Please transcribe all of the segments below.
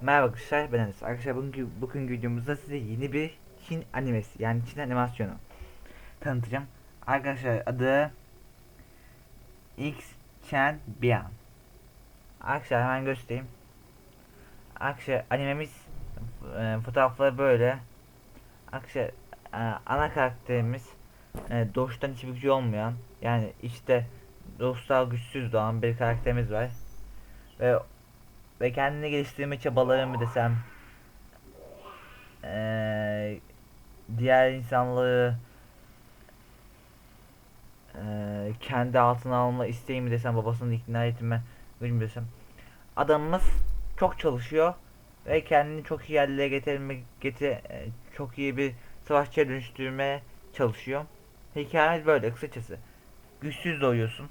Merhaba arkadaşlar ben Enes. Arkadaşlar bugünkü, bugün videomuzda size yeni bir Çin animesi yani Çin animasyonu tanıtacağım. Arkadaşlar adı X Chen Bian. Arkadaşlar hemen göstereyim. Arkadaşlar animemiz e, fotoğrafları böyle. Arkadaşlar e, ana karakterimiz e, doğuştan hiçbir gücü olmayan yani işte dostlar güçsüz doğan bir karakterimiz var. Ve ve kendini geliştirme çabaları mı desem eee, diğer insanları eee, kendi altına alma isteği mi desem babasını ikna etme bilmiyorum desem adamımız çok çalışıyor ve kendini çok iyi yerlere getirmek getir eee, çok iyi bir savaşçıya dönüştürmeye çalışıyor. Hikayemiz böyle kısacası. Güçsüz doğuyorsun.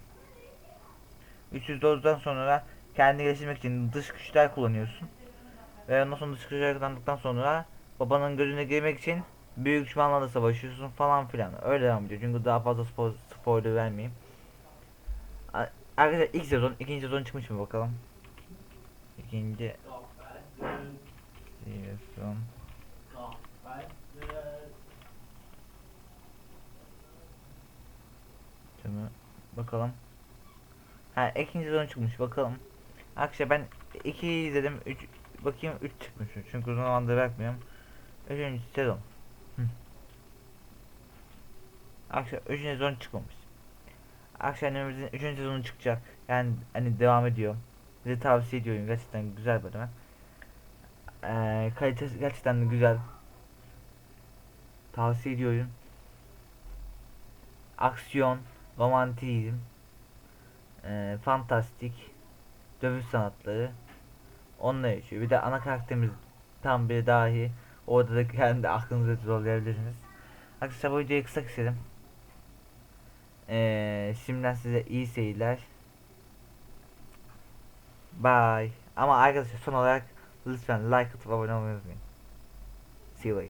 Güçsüz doğduktan sonra kendini geliştirmek için dış güçler kullanıyorsun. Ve ondan sonra dış güçler kullandıktan sonra babanın gözüne girmek için büyük düşmanlarla savaşıyorsun falan filan. Öyle devam ediyor. Çünkü daha fazla spo spoiler vermeyeyim. Arkadaşlar ilk sezon, ikinci sezon çıkmış mı bakalım. İkinci sezon. Şimdi bakalım. Ha ikinci sezon çıkmış bakalım. Arkadaşlar ben 2 izledim. 3 bakayım 3 çıkmış. Çünkü uzun zamandır bakmıyorum. Üçüncü sezon. Hı. Arkadaşlar üçüncü sezon çıkmamış. Arkadaşlar animemizin üçüncü sezonu çıkacak. Yani hani devam ediyor. Size tavsiye ediyorum. Gerçekten güzel bölüm. Ee, kalitesi gerçekten güzel. Tavsiye ediyorum. Aksiyon, romantizm, e, fantastik, dövüş sanatları onunla yaşıyor. Bir de ana karakterimiz tam bir dahi. Orada da kendi aklınızı zorlayabilirsiniz. Arkadaşlar bu videoyu kısa keselim. Ee, şimdiden size iyi seyirler. Bye. Ama arkadaşlar son olarak lütfen like atıp abone olmayı unutmayın. See you later.